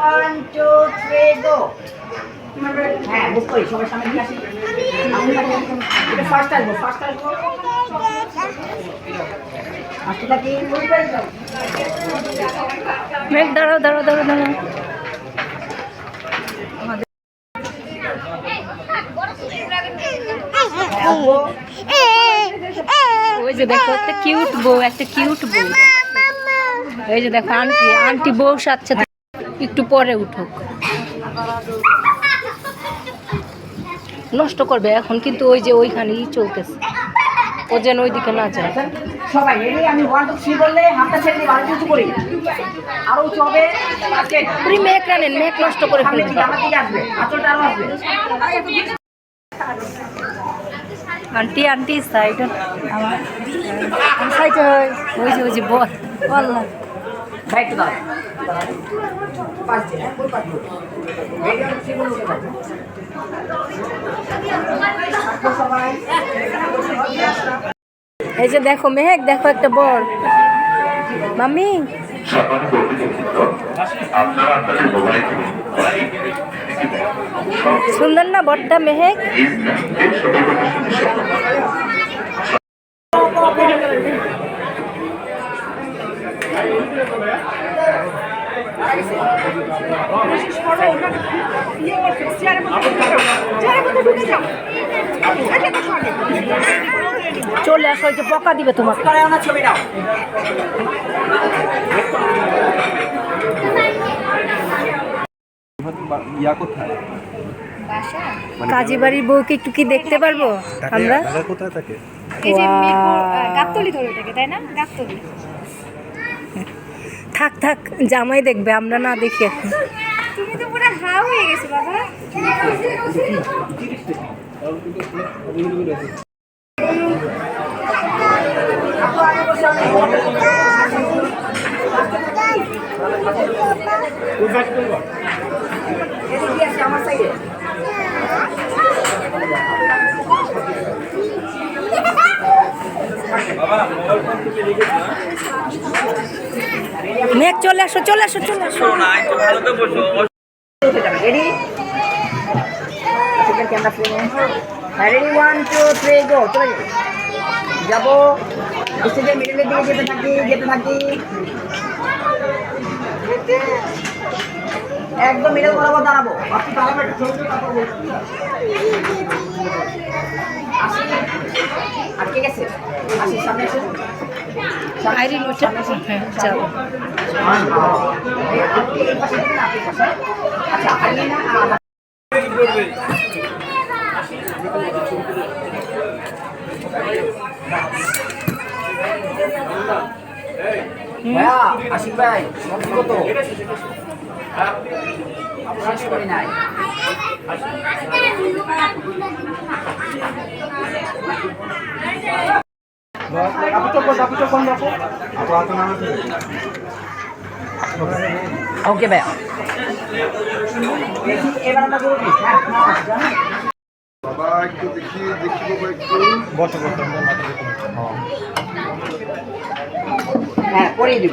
One two three গো হ্যাঁ বুক করি সবাই সামনে দিয়ে আসি। এটা ফার্স্ট আসব ফার্স্ট আসব। ফার্স্ট থাকি মেঘ দাঁড়াও দাঁড়াও দাঁড়াও দাঁড়াও। ওই যে দেখো একটা কিউট বউ একটা কিউট বউ। এই যে দেখো আন্টি আন্টি বউ সাথে একটু পরে উঠুক। নষ্ট করবে এখন কিন্তু ওই যে ওইখানেই চলতেছে। ও যেন ওইদিকে না যায়। সবাই রেডি আমি ওয়ান টু থ্রি বললে হাতটা ছেড়ে দিয়ে বাড়ি উঁচু করি। আরও উঁচু হবে আজকে মেঘ রানেন মেঘ নষ্ট করে সামনের দিকে আমার দিকে আসবে আঁচলটা আরও আসবে। Aunty aunty side. আমার সাইড ওই যে ওই যে বল। আল্লাহ ভাই সবাই এই যে দেখো মেহেক দেখো একটা বল। মাম্মি। সুন্দর না বটটা মেহেক? চলে আসো যে বকা দিবে ছবি নাও ইয়া কোথায়? কাজী বাড়ির বউকে একটু কি দেখতে পারব আমরা? কোথায় থাকে এই যে মিরপুর আহ, Wow. গাবতলী ধরে ওটাকে তাই না? গাবতলী। থাক থাক জামাই দেখবে আমরা না দেখি। এখন তুমি তো পুরো হা হয়ে গেছো বাবা। আমার সাইডে মেঘ চলে আসো চলে আসো চলে আসো। সেকেন্ড ক্যামেরা ফ্রেমে হ্যাঁ ready one two three go চলে যাবে। স্টেজের মিডিলের দিকে যেতে থাকি যেতে থাকি। একদম মিডল বরাবর দাঁড়াবো। আটকে গেছে। আসি সামনে ওটা হ্যাঁ যাও আচ্ছা আইরিন না ভাইয়া আশিক ভাই সত্যি কত শেষ করি নাই আপু চপ্পল আপু চপ্পল রাখো আপু হাতে নামা ওকে ভাইয়া। বাবা একটু দেখি দেখি বাবা একটু বসো বসো হ্যাঁ করিয়ে দিব